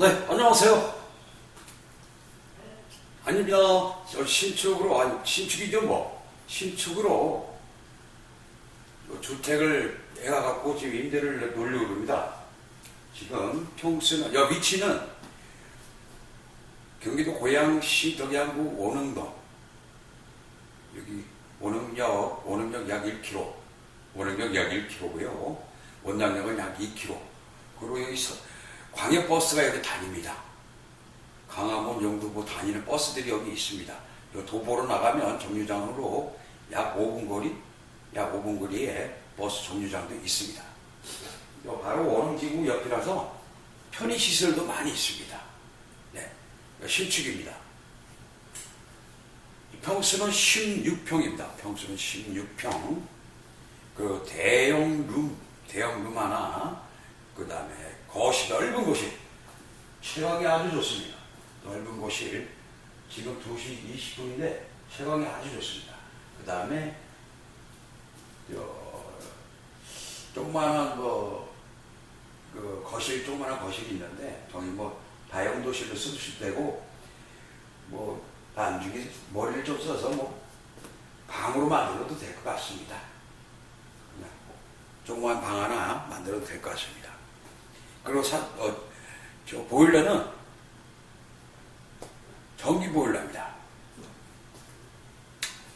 네, 안녕하세요. 아닙니다. 저 신축으로, 아니, 신축이죠, 뭐. 신축으로 요 주택을 내가 갖고 지금 임대를 놀려고 합니다. 지금 평수는, 여 위치는 경기도 고양시 덕양구 원흥동. 여기 원흥역, 원흥역 약 1km. 원흥역 약 1km고요. 원당역은 약 2km. 그리고 여기서 광역 버스가 여기 다닙니다. 강화문, 영등포 다니는 버스들이 여기 있습니다. 요 도보로 나가면 정류장으로 약 5분 거리, 약 5분 거리에 버스 정류장도 있습니다. 요 바로 원흥지구 옆이라서 편의시설도 많이 있습니다. 네, 신축입니다. 이 평수는 16평입니다. 평수는 16평. 그 대형 룸, 대형 룸 하나, 그 다음에 거실, 넓은 거실. 채광이 아주 좋습니다. 넓은 거실. 지금 2시 20분인데 채광이 아주 좋습니다. 그 다음에, 조그마한 뭐, 그 거실, 조그마한 거실이 있는데, 저기 뭐, 다용도실로 쓰실 때고, 뭐, 나중에 머리를 좀 써서 뭐, 방으로 만들어도 될 것 같습니다. 그냥 조그만 방 하나 만들어도 될 것 같습니다. 그리고 사, 어, 저 보일러는 전기 보일러입니다.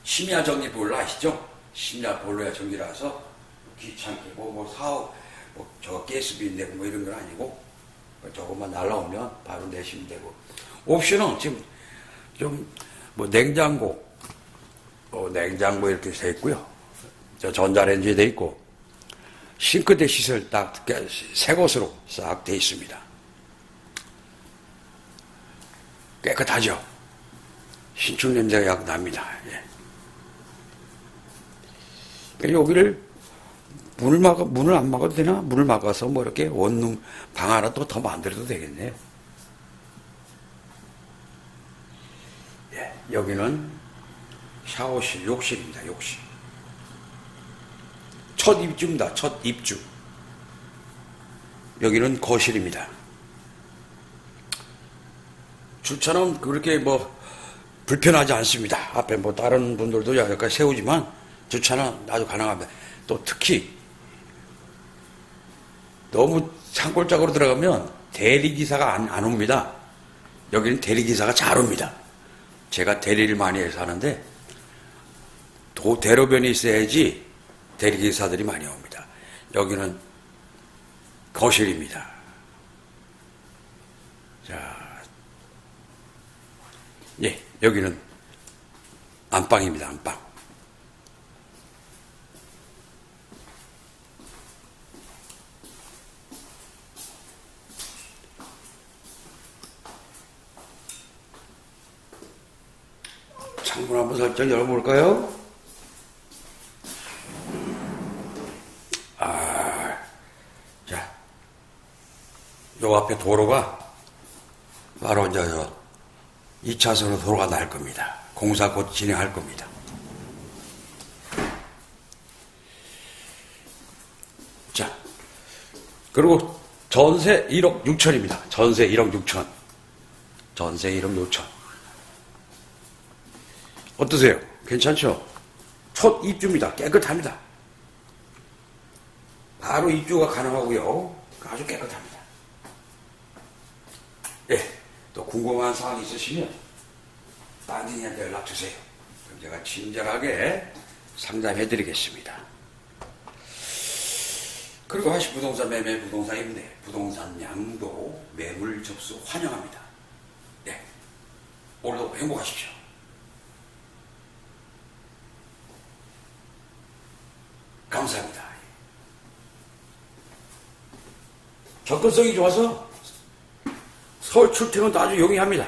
심야 전기 보일러 아시죠? 심야 보일러야 전기라서 귀찮게 뭐, 뭐 사업, 뭐, 저 가스비 내고 뭐 이런 건 아니고 저것만 날라오면 바로 내시면 되고 옵션은 지금 좀 뭐 냉장고, 어, 냉장고 이렇게 돼 있고요. 저 전자레인지 돼 있고 싱크대 시설 딱새 곳으로 싹 돼 있습니다. 깨끗하죠? 신축 냄새가 약 납니다. 예. 여기를 문을 막아, 문을 안 막아도 되나? 문을 막아서 뭐 이렇게 원룸 방 하나 또 더 만들어도 되겠네요. 예, 여기는 샤워실, 욕실입니다, 욕실. 첫 입주입니다. 첫 입주. 여기는 거실입니다. 주차는 그렇게 뭐 불편하지 않습니다. 앞에 뭐 다른 분들도 약간 세우지만 주차는 아주 가능합니다. 또 특히 너무 산골짜기로 들어가면 대리기사가 안, 안 옵니다. 여기는 대리기사가 잘 옵니다. 제가 대리를 많이 해서 하는데 도 대로변이 있어야지 대리기사들이 많이 옵니다. 여기는 거실입니다. 자, 예, 여기는 안방입니다. 안방. 창문 한번 살짝 열어볼까요? 요 앞에 도로가 바로 이제 저 2차선으로 도로가 날 겁니다. 공사 곧 진행할 겁니다. 자, 그리고 전세 1억 6천입니다. 전세 1억 6천. 전세 1억 6천. 어떠세요? 괜찮죠? 첫 입주입니다. 깨끗합니다. 바로 입주가 가능하고요. 아주 깨끗합니다. 예, 또 궁금한 사항 있으시면 딴지니한테 연락 주세요. 그럼 제가 친절하게 상담해 드리겠습니다. 그리고 하시 부동산 매매, 부동산 임대, 부동산 양도, 매물 접수 환영합니다. 네. 오늘도 행복하십시오. 감사합니다. 접근성이 좋아서 서울 출퇴근도 아주 용이합니다.